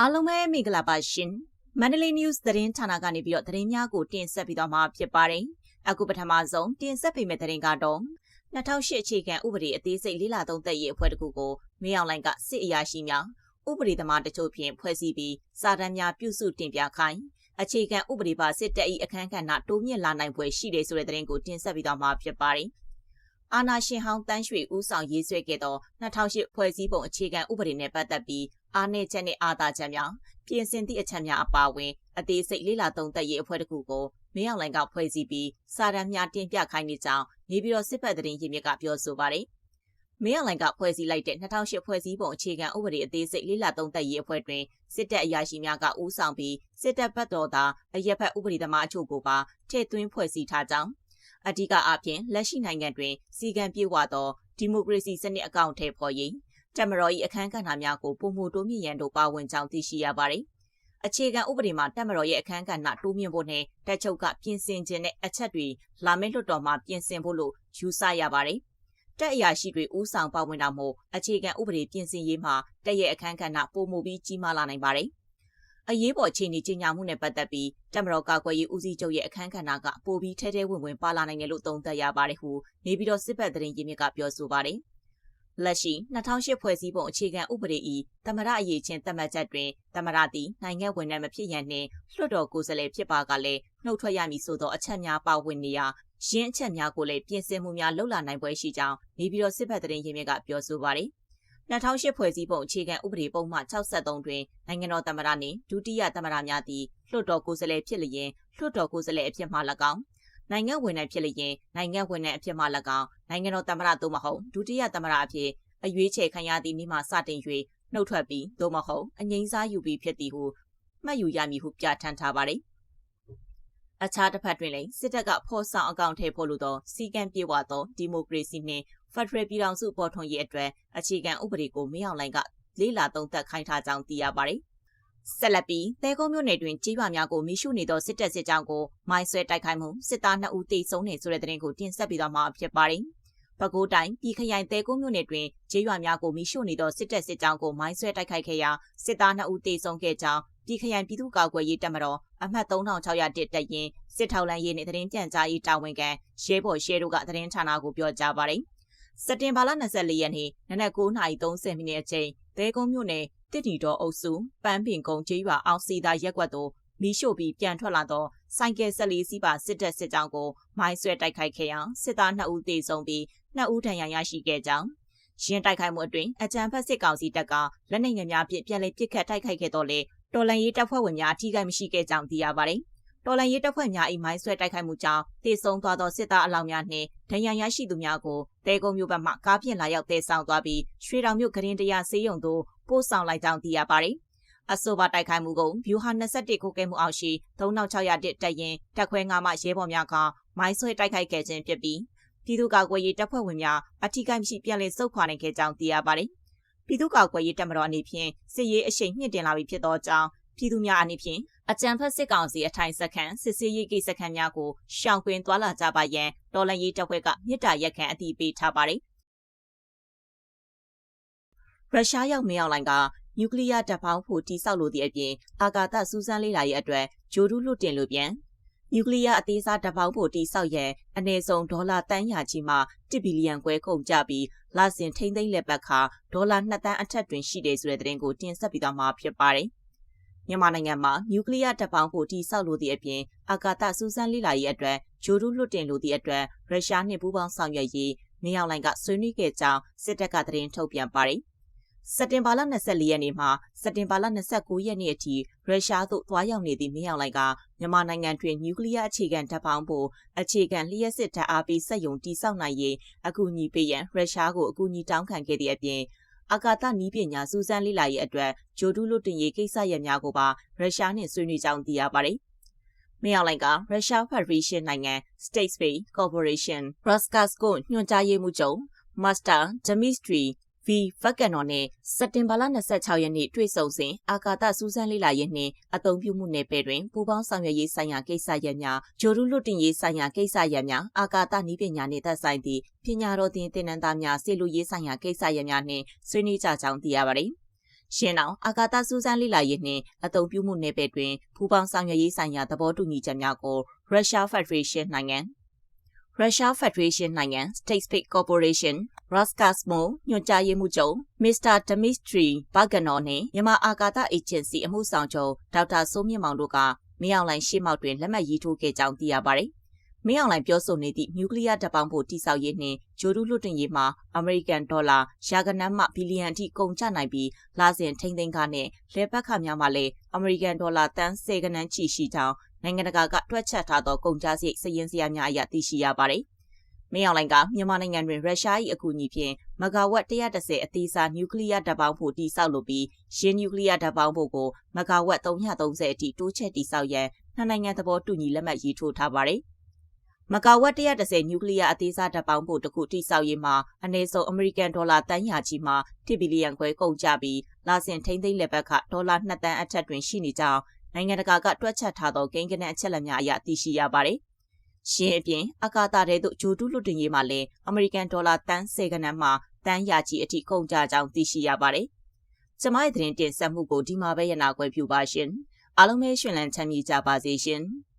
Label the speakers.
Speaker 1: အားလုံးပဲမင်္ဂလာပါရှင်မန္တလေး news သတင်းဌာနကနေပြီးတော့သတင်းများကိုတင်ဆက်ပြီးတော့မှာဖြစ်ပါတယ်အခုပထမဆုံးတင်ဆက်ပေးမယ့်သတင်းကတော့2008အခြေခံဥပဒေအသေးစိတ်လေးလာသုံးသက်ရေးအဖွဲ့တစ်ခုကိုမင်းအောင်လိုင်ကစစ်အရာရှိများဥပဒေသမားတချို့ဖြင့်ဖွဲ့စည်းပြီးစာတမ်းများပြုစုတင်ပြခိုင်းအခြေခံဥပဒေပါစစ်တပ်၏အခမ်းကဏ္ဍတိုးမြင့်လာနိုင်ပွဲရှိတယ်ဆိုတဲ့သတင်းကိုတင်ဆက်ပြီးတော့မှာဖြစ်ပါတယ်အာနာရှင်ဟောင်းတန်းရွှေဦးဆောင်ရေးဆွဲခဲ့သော2008ဖွဲ့စည်းပုံအခြေခံဥပဒေနဲ့ပတ်သက်ပြီး အားနည်းချက်နဲ့အာသာချက်များပြင်ဆင်သည့်အချက်များအပါအဝင်အသေးစိတ်လေးလာသုံးသက်ရေးအဖွဲ့တစ်ခုကိုမင်းအောင်လှိုင်ကဖွဲ့စည်းပြီးစာတမ်းများတင်ပြခိုင်းနေကြောင်းနေပြည်တော်စစ်ဖက်သတင်းရင်းမြစ်ကပြောဆိုပါတယ်။မင်းအောင်လှိုင်ကဖွဲ့စည်းလိုက်တဲ့2008ဖွဲ့စည်းပုံအခြေခံဥပဒေအသေးစိတ်လေးလာသုံးသက်ရေးအဖွဲ့တွင်စစ်တပ်အရာရှိများကဦးဆောင်ပြီးစစ်တပ်ဘက်တော်သာအရက်ဖက်ဥပဒေသမားအချို့ကိုပါထည့်သွင်းဖွဲ့စည်းထားကြောင်းအဓိကအားဖြင့်လက်ရှိနိုင်ငံတွင်စီကံပြေဝသောဒီမိုကရေစီစနစ်အကောင့်ထဲပေါ်ရေး တမတော်၏အခမ်းကဏ္ဍများကိုပုံမှုတိုးမြင့်ရန်တို့ပါဝင်ကြောင်းသိရှိရပါတယ်။အခြေခံဥပဒေမှာတမတော်ရဲ့အခမ်းကဏ္ဍတိုးမြင့်ဖို့နဲ့တက်ချုပ်ကပြင်ဆင်ခြင်းတဲ့အချက်တွေလာမယ့်လွှတ်တော်မှာပြင်ဆင်ဖို့လို့ယူဆရပါတယ်။တက်အရာရှိတွေဦးဆောင်ပါဝင်တာမို့အခြေခံဥပဒေပြင်ဆင်ရေးမှာတက်ရဲ့အခမ်းကဏ္ဍပုံမှုပြီးကြီးမားလာနိုင်ပါတယ်။အရေးပေါ်အခြေအနေကြီးညာမှုနဲ့ပတ်သက်ပြီးတမတော်ကာကွယ်ရေးဦးစီးချုပ်ရဲ့အခမ်းကဏ္ဍကပိုပြီးထဲထဲဝင်ဝင်ပါလာနိုင်တယ်လို့သုံးသပ်ရပါတယ်ဟုနေပြီးတော့စစ်ဘက်သတင်းရင်းမြစ်ကပြောဆိုပါတယ်။ လက်ရှိ2008ဖွဲ့စည်းပုံအခြေခံဥပဒေ၏သမရအရေးချင်းသတ်မှတ်ချက်တွင်သမရသည်နိုင်ငံဝန်ထမ်းမဖြစ်ရန်နှင့်လွှတ်တော်ကိုယ်စားလှယ်ဖြစ်ပါကလည်းနှုတ်ထွက်ရမည်ဆိုသောအချက်များပါဝင်နေရာရင်းအချက်များကိုလည်းပြင်ဆင်မှုများလှုပ်လာနိုင်ပွဲရှိကြောင်းနေပြည်တော်စစ်ဘက်သတင်းရင်းမြစ်ကပြောဆိုပါသည်2008ဖွဲ့စည်းပုံအခြေခံဥပဒေပုံမှ63တွင်နိုင်ငံတော်သမ္မတနှင့်ဒုတိယသမ္မတများသည်လွှတ်တော်ကိုယ်စားလှယ်ဖြစ်လျင်လွှတ်တော်ကိုယ်စားလှယ်အဖြစ်မှ၎င်း နိုင်ငံဝန်ထမ်းဖြစ်လျင်နိုင်ငံဝန်ထမ်းအဖြစ်မှ၎င်းနိုင်ငံတော်သမ္မတသို့မဟုတ်ဒုတိယသမ္မတအဖြစ်အရွေးချယ်ခံရသည့်နေ့မှစတင်၍နှုတ်ထွက်ပြီးသို့မဟုတ်အငိမ့်စားယူပြီးဖြစ်သည်ဟုမှတ်ယူရမည်ဟုပြဋ္ဌာန်းထားပါသည်အခြားတစ်ဖက်တွင်လည်းစစ်တပ်ကဖော်ဆောင်အကောင့်ထဲပေါ်လို့သောစီကံပြေဝသောဒီမိုကရေစီနှင့်ဖက်ဒရယ်ပြည်ထောင်စုပေါ်ထွန်းရေးအတွက်အခြေခံဥပဒေကိုမင်းအောင်လှိုင်ကလေးလာသုံးသပ်ခိုင်းထားကြောင်းသိရပါတယ် ဆက်လက်ပြီးတဲကုန်းမြို့နယ်တွင်ကြီးပါများကိုမိရှုနေသောစစ်တပ်စစ်ကြောင်းကိုမိုင်းဆွဲတိုက်ခိုက်မှုစစ်သား2ဦးသေဆုံးနေဆိုတဲ့တဲ့ရင်ကိုတင်ဆက်ပြီးတော့မှဖြစ်ပါတယ်။ပဲခူးတိုင်းပြည်ခရိုင်တဲကုန်းမြို့နယ်တွင်ကြီးရွာများကိုမိရှုနေသောစစ်တပ်စစ်ကြောင်းကိုမိုင်းဆွဲတိုက်ခိုက်ခဲ့ရာစစ်သား2ဦးသေဆုံးခဲ့ကြောင်းပြည်ခရိုင်ပြည်သူ့ကာကွယ်ရေးတပ်မတော်အမှတ်3601တပ်ရင်းစစ်ထောက်လန်းရေးနှင့်သတင်းပြန်ကြားရေးတာဝန်ခံရဲဘော်ရဲတို့ကသတင်းဌာနကိုပြောကြားပါတယ်။စက်တင်ဘာလ24ရက်နေ့နနက်9:30မိနစ်အချိန်တဲကုန်းမြို့နယ် တစ်တီတော်အုပ်စုပန်းပင်ကုန်းကျေးရွာအောင်စီသာရက်ကွက်သို့မီးရှို့ပြီးပြန်ထွက်လာသောဆိုင်ကယ်၁၄စီးပါစစ်တပ်စစ်ကြောင်းကိုမိုင်းဆွဲတိုက်ခိုက်ခဲ့ရာစစ်သား2ဦးသေဆုံးပြီး2ဦးဒဏ်ရာရရှိခဲ့ကြောင်းရင်းတိုက်ခိုက်မှုအတွင်းအကြံဖက်စစ်ကောင်စီတပ်ကလက်နက်ငယ်များဖြင့်ပြန်လည်ပစ်ခတ်တိုက်ခိုက်ခဲ့တော့လေတော်လန်ရေးတပ်ဖွဲ့ဝင်များအထူးကိမရှိခဲ့ကြောင်းသိရပါတယ်။တော်လန်ရေးတပ်ဖွဲ့များ၏မိုင်းဆွဲတိုက်ခိုက်မှုကြောင့်တေဆုံးသွားသောစစ်သားအလောင်းများနှင့်ဒဏ်ရာရရှိသူများကိုတဲကုန်းမြို့ဘက်မှကားဖြင့်လာရောက်တဲဆောင်သွားပြီးရွှေတောင်မြို့ကရင်တရားစေးရုံသို့ ပို့ဆောင်လိုက်ကြောင်းသိရပါတယ်။အဆိုပါတိုက်ခိုက်မှုကိုဗျူဟာ21ကိုကဲမှုအောင်ရှိ3600တက်ရင်တက်ခွဲ9မှရဲဘော်များကမိုင်းဆွဲတိုက်ခိုက်ခဲ့ခြင်းဖြစ်ပြီးပြည်သူ့ကာကွယ်ရေးတပ်ဖွဲ့ဝင်များအထူးကိမရှိပြန်လည်စုခွာနိုင်ခဲ့ကြောင်းသိရပါတယ်။ပြည်သူ့ကာကွယ်ရေးတပ်မတော်အနေဖြင့်စစ်ရေးအရှိန်မြင့်တင်လာပြီဖြစ်သောကြောင့်ပြည်သူများအနေဖြင့်အကြံဖက်စစ်ကောင်စီအထိုင်စခန်းစစ်စေးရေးကိစ္စခန်းများကိုရှောင်ကွင်းသွာလာကြပါရန်တော်လန်ရေးတပ်ဖွဲ့ကမြစ်တာရက်ခံအသိပေးထားပါတယ်။ ရုရှားရောက်မင်းအောင်လိုင်ကနျူကလ িয়ার တပ်ပေါင်းဖို့တိစောက်လိုသည့်အပြင်အာကာသစူးစမ်းလေးလာရဲ့အတွက်ဂျိုဒူးလွတ်တင်လို့ပြန်နျူကလ িয়ার အသေးစားတပ်ပေါင်းဖို့တိစောက်ရဲ့အနည်းဆုံးဒေါ်လာတန်းရာကြီးမှ1ဘီလီယံခွဲကုန်ကြပြီးလစဉ်ထိမ့်သိမ့်လက်ပတ်ခါဒေါ်လာ2တန်းအထက်တွင်ရှိတယ်ဆိုတဲ့သတင်းကိုတင်ဆက်ပြီးတော့မှာဖြစ်ပါတယ်။မြန်မာနိုင်ငံမှာနျူကလ িয়ার တပ်ပေါင်းဖို့တိစောက်လိုသည့်အပြင်အာကာသစူးစမ်းလေးလာရဲ့အတွက်ဂျိုဒူးလွတ်တင်လိုသည့်အတွက်ရုရှားနှင့်ပူးပေါင်းဆောင်ရွက်ရေးမင်းအောင်လှိုင်ကဆွေးနွေးခဲ့ကြောင်းစစ်တပ်ကသတင်းထုတ်ပြန်ပါတယ်။ စက်တင်ဘာလ24ရက်နေ့မှစက်တင်ဘာလ29ရက်နေ့အထိရုရှားသို့သွားရောက်နေသည့်မင်းအောင်လှိုင်ကမြန်မာနိုင်ငံတွင်နျူကလ িয়ার အခြေခံတပ်ပေါင်းဖို့အခြေခံလျှက်စစ်တပ်အားပေးစက်ယုံတိစောက်နိုင်ရေးအကူအညီပေးရန်ရုရှားကိုအကူအညီတောင်းခံခဲ့သည့်အပြင်အာကာသနီးပညာစူးစမ်းလေ့လာရေးအတွက်ဂျိုဒူးလွတ်တင်ရေးကိစ္စရပ်များကိုပါရုရှားနှင့်ဆွေးနွေးကြောင်းသိရပါတယ်။မင်းအောင်လိုင်ကရုရှားဖက်ဒရေးရှင်းနိုင်ငံ State Space Corporation Roscosmos ညွှန်ကြားရေးမှူးချုပ် Master Dmitry V ဗက်ကန်တော်နဲ့စက်တင်ဘာလ26ရက်နေ့တွေ့ဆုံစဉ်အာကာသစူးစမ်းလေ့လာရေးနှင့်အသုံးပြုမှုနယ်ပယ်တွင်ပူးပေါင်းဆောင်ရွက်ရေးဆိုင်ရာကိစ္စရပ်များဂျိုရူလွတ်တင်ရေးဆိုင်ရာကိစ္စရပ်များအာကာသနည်းပညာနှင့်သက်ဆိုင်သည့်ပညာတော်သင်သင်တန်းသားများစေလူရေးဆိုင်ရာကိစ္စရပ်များနှင့်ဆွေးနွေးကြကြောင်းသိရပါသည်။ရှင်းအောင်အာကာသစူးစမ်းလေ့လာရေးနှင့်အသုံးပြုမှုနယ်ပယ်တွင်ပူးပေါင်းဆောင်ရွက်ရေးဆိုင်ရာသဘောတူညီချက်များကို Russia Federation နိုင်ငံ Russia Federation နိုင်ငံ State Space Corporation Roscosmos ညွှန်ကြားရေးမှူးချုပ် Mr. Dmitry Baganov နှင့်မြန်မာအာကာသအေဂျင်စီအမှုဆောင်ချုပ်ဒေါက်တာစိုးမြင့်မောင်တို့ကမင်းအောင်လှိုင်ရှေ့မောက်တွင်လက်မှတ်ရေးထိုးခဲ့ကြောင်းသိရပါတယ်။မင်းအောင်လှိုင်ပြောဆိုနေသည့်နျူကလ িয়ার တပ်ပေါင်းဖို့တိစောက်ရေးနှင့်ဂျိုဒူးလွတ်တင်ရေးမှာအမေရိကန်ဒေါ်လာရာကနန်းမှဘီလီယံအထိကုန်ကျနိုင်ပြီးလာစဉ်ထိမ့်သိမ်းကားနဲ့လဲပတ်ခများမှလည်းအမေရိကန်ဒေါ်လာတန်း10ကနန်းချီရှိကြောင်းနိုင်ငံတကာကတွက်ချက်ထားသောကုန်ကျစရိတ်စည်ရင်းစရာများအရသိရှိရပါတယ်။ မင်းအောင်လိုင်ကမြန်မာနိုင်ငံတွင်ရုရှား၏အကူအညီဖြင့်မဂါဝက်130အသေးစားနျူကလ িয়ার ဓာတ်ပေါင်းဖို့တိစောက်လိုပြီးရင်းနျူကလ িয়ার ဓာတ်ပေါင်းဖို့ကိုမဂါဝက်330အထိတိုးချဲ့တိစောက်ရန်နှစ်နိုင်ငံသဘောတူညီလက်မှတ်ရေးထိုးထားပါတယ်။မဂါဝက်130နျူကလ িয়ার အသေးစားဓာတ်ပေါင်းဖို့တစ်ခုတိစောက်ရေးမှာအနည်းဆုံးအမေရိကန်ဒေါ်လာတန်းရာကြီးမှ1ဘီလီယံခွဲကုန်ကျပြီးလာစဉ်ထိမ့်သိမ်းလက်ဘက်ကဒေါ်လာ2တန်းအထက်တွင်ရှိနေကြောင်းနိုင်ငံတကာကတွက်ချက်ထားသောကိန်းဂဏန်းအချက်အလက်များအရသိရှိရပါတယ်။ ရှင်းအပြင်အကာတာတဲ့သို့ဂျိုတူးလွတ်တင်ရေးမှာလည်းအမေရိကန်ဒေါ်လာတန်း10ကနန်းမှတန်းရာကြီးအထိကုန်ကြကြောင်းသိရှိရပါတယ်။ကျမရဲ့သတင်းတင်ဆက်မှုကိုဒီမှာပဲရနာခွဲပြုပါရှင်။အားလုံးပဲရှင်လန်းချမ်းမြေ့ကြပါစေရှင်။